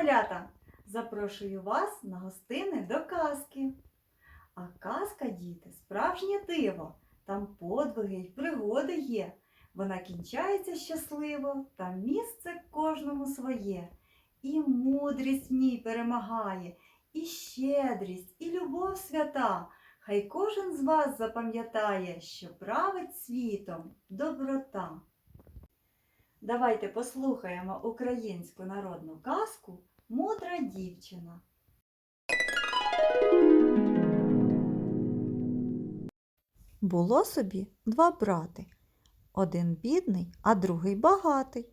малята! Запрошую вас на гостини до казки. А казка, діти, справжнє диво. Там подвиги й пригоди є. Вона кінчається щасливо, та місце кожному своє. І мудрість в ній перемагає, і щедрість, і любов свята. Хай кожен з вас запам'ятає, що править світом доброта. Давайте послухаємо українську народну казку Мудра дівчина. Було собі два брати. Один бідний, а другий багатий.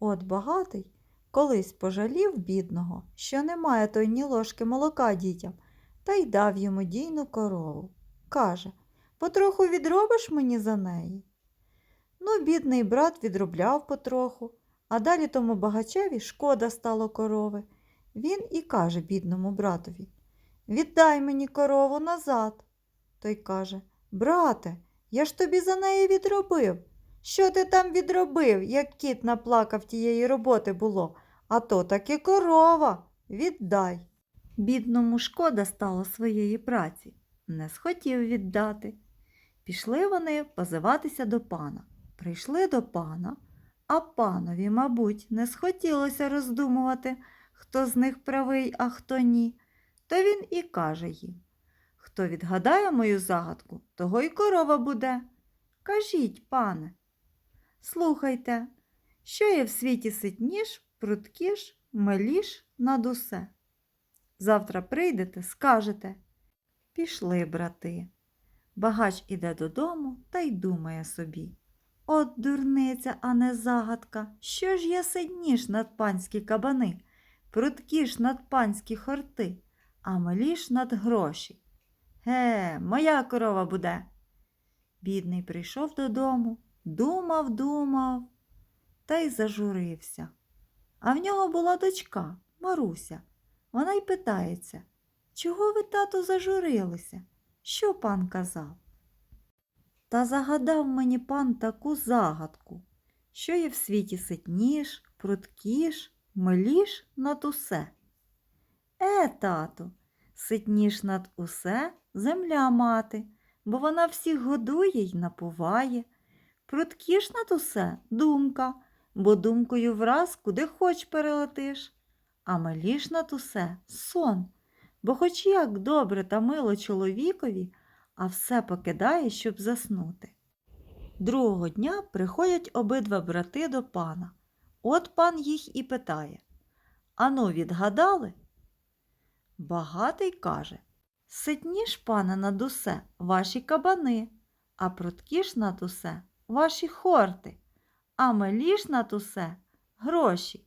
От багатий колись пожалів бідного, що немає той ні ложки молока дітям, та й дав йому дійну корову. Каже, потроху відробиш мені за неї. Ну, бідний брат відробляв потроху, а далі тому багачеві шкода стало корови. Він і каже бідному братові Віддай мені корову назад. Той каже Брате, я ж тобі за неї відробив. Що ти там відробив, як кіт наплакав тієї роботи було, а то таки корова. Віддай. Бідному шкода стало своєї праці, не схотів віддати. Пішли вони позиватися до пана. Прийшли до пана, а панові, мабуть, не схотілося роздумувати, хто з них правий, а хто ні. То він і каже їм Хто відгадає мою загадку, того й корова буде. Кажіть, пане. Слухайте, що є в світі ситніш, пруткіш, миліш над усе. Завтра прийдете, скажете. Пішли, брати. Багач іде додому та й думає собі. От дурниця, а не загадка. Що ж я сидніш над панські кабани, пруткіш над панські хорти, а миліш над гроші. Ге, моя корова буде. Бідний прийшов додому, думав, думав та й зажурився. А в нього була дочка Маруся. Вона й питається, чого ви, тату, зажурилися? Що пан казав? Та загадав мені пан таку загадку, що є в світі ситніш, пруткіш, миліш над усе. Е, тату, ситніш над усе земля мати, бо вона всіх годує й напуває. Пруткіш над усе думка, бо думкою враз куди хоч перелетиш. А миліш над усе сон, бо хоч як добре та мило чоловікові, а все покидає, щоб заснути. Другого дня приходять обидва брати до пана. От пан їх і питає Ану, відгадали? Багатий каже Ситніш, пане, над усе ваші кабани, а пруткіш над усе ваші хорти, а миліш над усе гроші.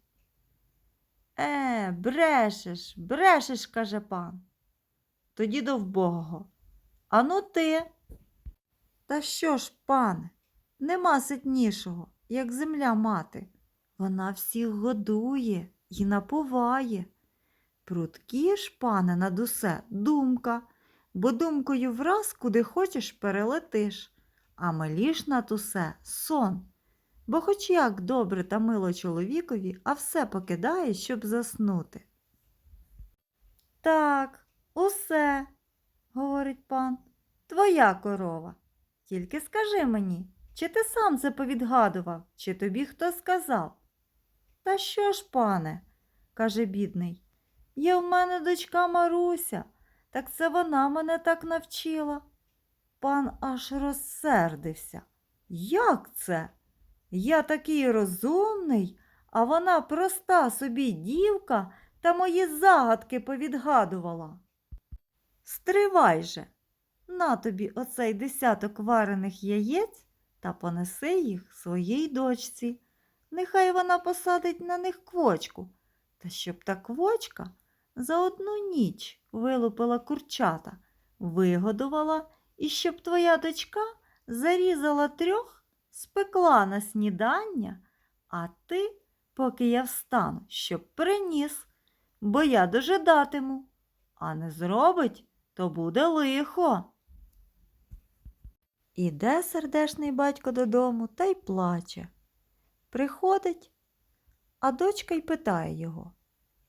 Е, брешеш, брешеш, каже пан. Тоді до вбогого. Ану ти. Та що ж, пане, нема ситнішого, як земля мати. Вона всіх годує і напуває. Прудкі ж, пане, над усе думка, бо думкою враз куди хочеш перелетиш, а миліш над усе сон. Бо хоч як добре та мило чоловікові, а все покидає, щоб заснути. Так, усе, говорить пан, твоя корова. Тільки скажи мені, чи ти сам це повідгадував, чи тобі хто сказав? Та що ж, пане, каже бідний, є в мене дочка Маруся, так це вона мене так навчила. Пан аж розсердився. Як це? Я такий розумний, а вона проста собі дівка та мої загадки повідгадувала. Стривай же, на тобі оцей десяток варених яєць та понеси їх своїй дочці. Нехай вона посадить на них квочку, та щоб та квочка за одну ніч вилупила курчата, вигодувала і щоб твоя дочка зарізала трьох спекла на снідання, а ти, поки я встану, щоб приніс, бо я дожидатиму, а не зробить, то буде лихо. Іде сердешний батько додому та й плаче. Приходить, а дочка й питає його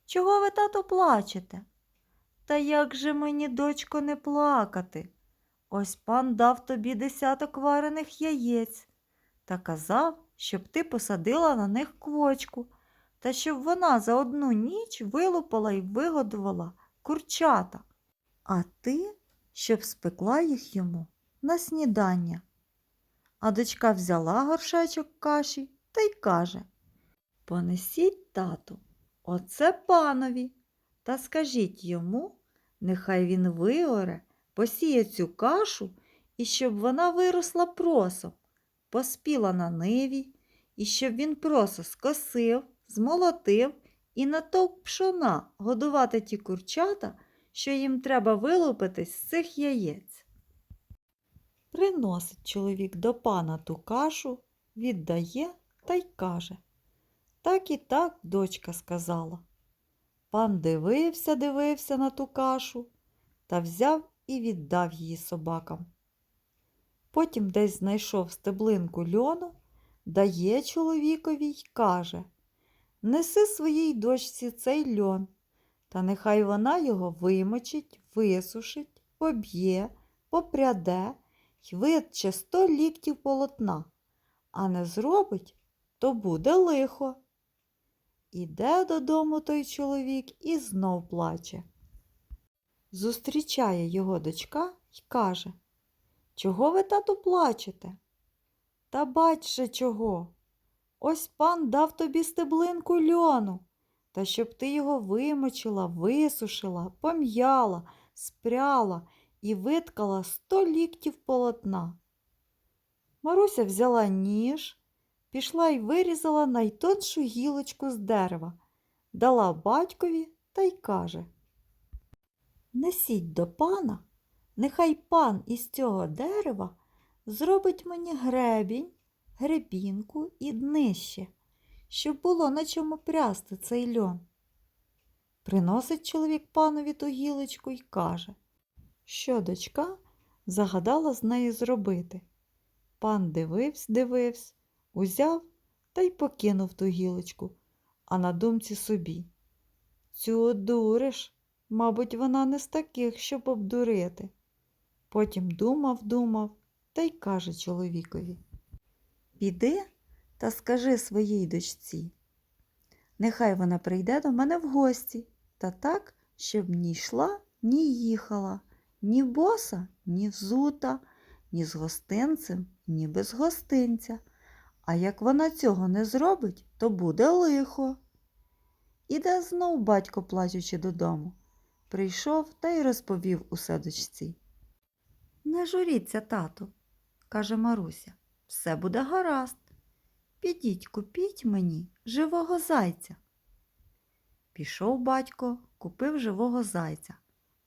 Чого ви, тато, плачете? Та як же мені, дочко, не плакати? Ось пан дав тобі десяток варених яєць та казав, щоб ти посадила на них квочку, та щоб вона за одну ніч вилупала і вигодувала курчата, а ти, щоб спекла їх йому на снідання. А дочка взяла горшечок каші та й каже Понесіть, тату, оце панові, та скажіть йому, нехай він виоре, посіє цю кашу і щоб вона виросла просом, поспіла на ниві, і щоб він просо скосив, змолотив і натовп пшона годувати ті курчата, що їм треба вилупитись з цих яєць. Приносить чоловік до пана ту кашу, віддає та й каже. Так і так, дочка сказала. Пан дивився, дивився на ту кашу та взяв і віддав її собакам. Потім десь знайшов стеблинку льону, дає чоловікові й каже Неси своїй дочці цей льон, та нехай вона його вимочить, висушить, поб'є, попряде й витче сто ліктів полотна, а не зробить, то буде лихо. Іде додому той чоловік і знов плаче. Зустрічає його дочка й каже Чого ви, тату, плачете? Та бач же чого. Ось пан дав тобі стеблинку льону, та щоб ти його вимочила, висушила, пом'яла, спряла і виткала сто ліктів полотна. Маруся взяла ніж, пішла й вирізала найтоншу гілочку з дерева, дала батькові та й каже Несіть до пана, нехай пан із цього дерева зробить мені гребінь, гребінку і днище, щоб було на чому прясти цей льон. Приносить чоловік панові ту гілочку й каже, що дочка загадала з нею зробити. Пан дивився, дивився, узяв та й покинув ту гілочку, а на думці собі. Цю одуриш, мабуть, вона не з таких, щоб обдурити. Потім думав, думав та й каже чоловікові Піди та скажи своїй дочці. Нехай вона прийде до мене в гості, та так, щоб ні йшла, ні їхала, ні боса, ні взута, ні з гостинцем, ні без гостинця. А як вона цього не зробить, то буде лихо. Іде знов батько, плачучи додому. Прийшов та й розповів усе дочці. Не журіться, тату, каже Маруся, все буде гаразд. Підіть, купіть мені живого зайця. Пішов батько, купив живого зайця,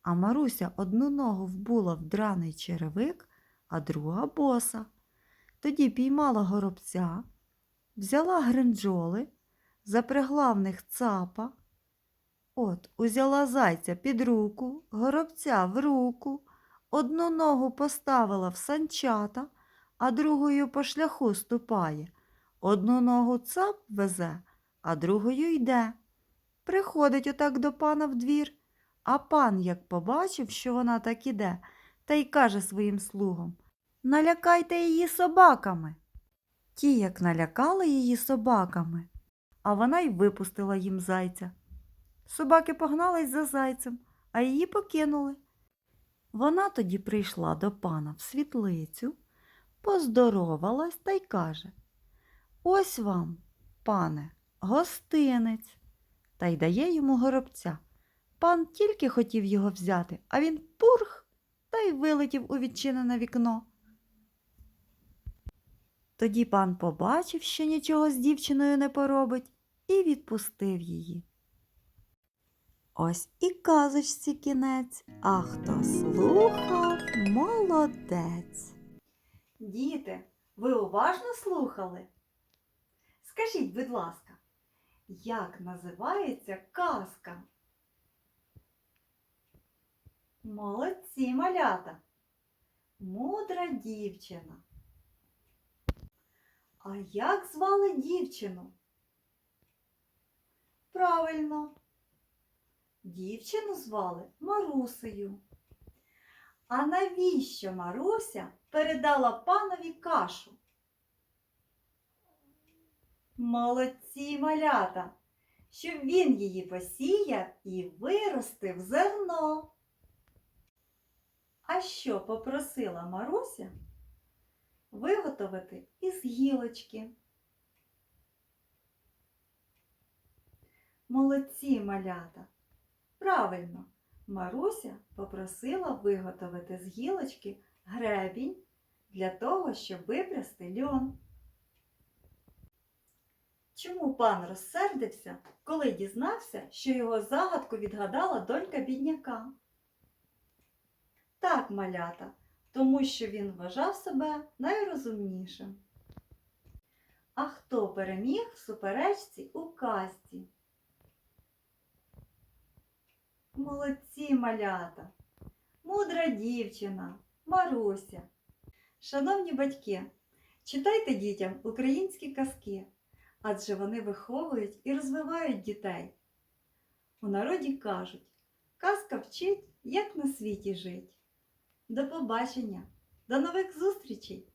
а Маруся одну ногу вбула в драний черевик, а друга боса. Тоді піймала горобця, взяла гринджоли, запрягла в них цапа. От, узяла зайця під руку, горобця в руку, одну ногу поставила в санчата, а другою по шляху ступає. Одну ногу цап везе, а другою йде. Приходить отак до пана в двір, а пан, як побачив, що вона так іде, та й каже своїм слугам Налякайте її собаками. Ті, як налякали її собаками, а вона й випустила їм зайця. Собаки погнались за зайцем, а її покинули. Вона тоді прийшла до пана в світлицю, поздоровалась та й каже Ось вам, пане, гостинець, та й дає йому горобця. Пан тільки хотів його взяти, а він пурх та й вилетів у відчинене вікно. Тоді пан побачив, що нічого з дівчиною не поробить, і відпустив її. Ось і казочці кінець, а хто слухав, молодець. Діти, ви уважно слухали? Скажіть, будь ласка, як називається казка? Молодці малята. Мудра дівчина. А як звали дівчину? Правильно, Дівчину звали Марусею. А навіщо Маруся передала панові кашу? Молодці малята, щоб він її посіяв і виростив зерно. А що попросила Маруся? Виготовити із гілочки. Молодці малята. Правильно, Маруся попросила виготовити з гілочки гребінь для того, щоб випрясти льон. Чому пан розсердився, коли дізнався, що його загадку відгадала донька бідняка? Так, малята, тому що він вважав себе найрозумнішим. А хто переміг в суперечці у казці? Молодці малята, мудра дівчина, Маруся. Шановні батьки, читайте дітям українські казки, адже вони виховують і розвивають дітей. У народі кажуть, казка вчить, як на світі жить. До побачення, до нових зустрічей!